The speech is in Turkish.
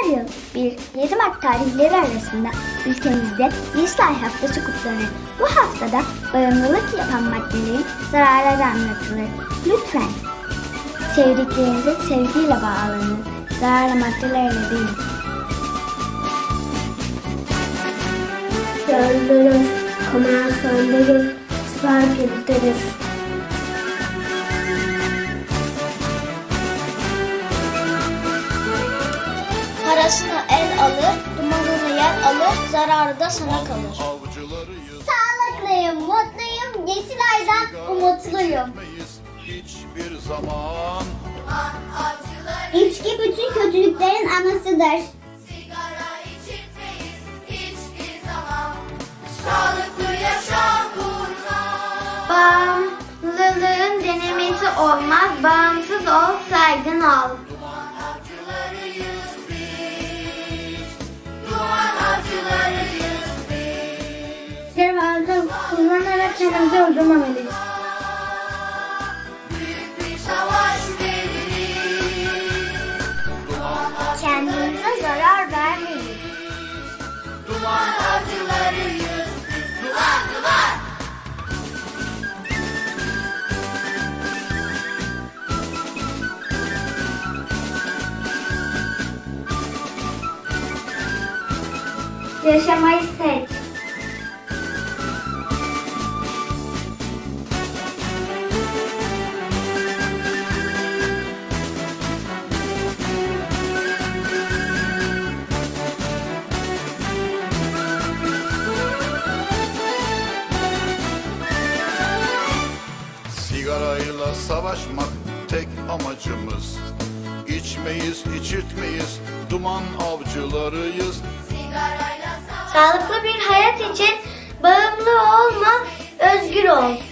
Her yıl 1 7 Mart tarihleri arasında ülkemizde Yeşilay Haftası kutlanır. Bu haftada bağımlılık yapan maddelerin zararları anlatılır. Lütfen sevdiklerinize sevgiyle bağlanın. Zararlı maddelerle değil. Söndürür, kamera söndürür, spark gösterir. Parasını el alır, dumanını yer alır, zararı da sana kalır. Sağlıklıyım, mutluyum, Yeşilay'dan umutluyum. meyiz hiçbir zaman İçki bütün kötülüklerin anasıdır. Sigara içirtmeyiz hiçbir zaman. Sağlıklı yaşam uğruna. Bağımlılığın denemesi olmaz, bağımsız ol, saygın ol. Kullanarak kendimizi. Kendinize zarar vermeyin. Biz. Duman. Yaşamayı seç. Sigarayla savaşmak tek amacımız İçmeyiz, içirtmeyiz, duman avcılarıyız. Sağlıklı bir hayat için bağımlı olma, özgür ol.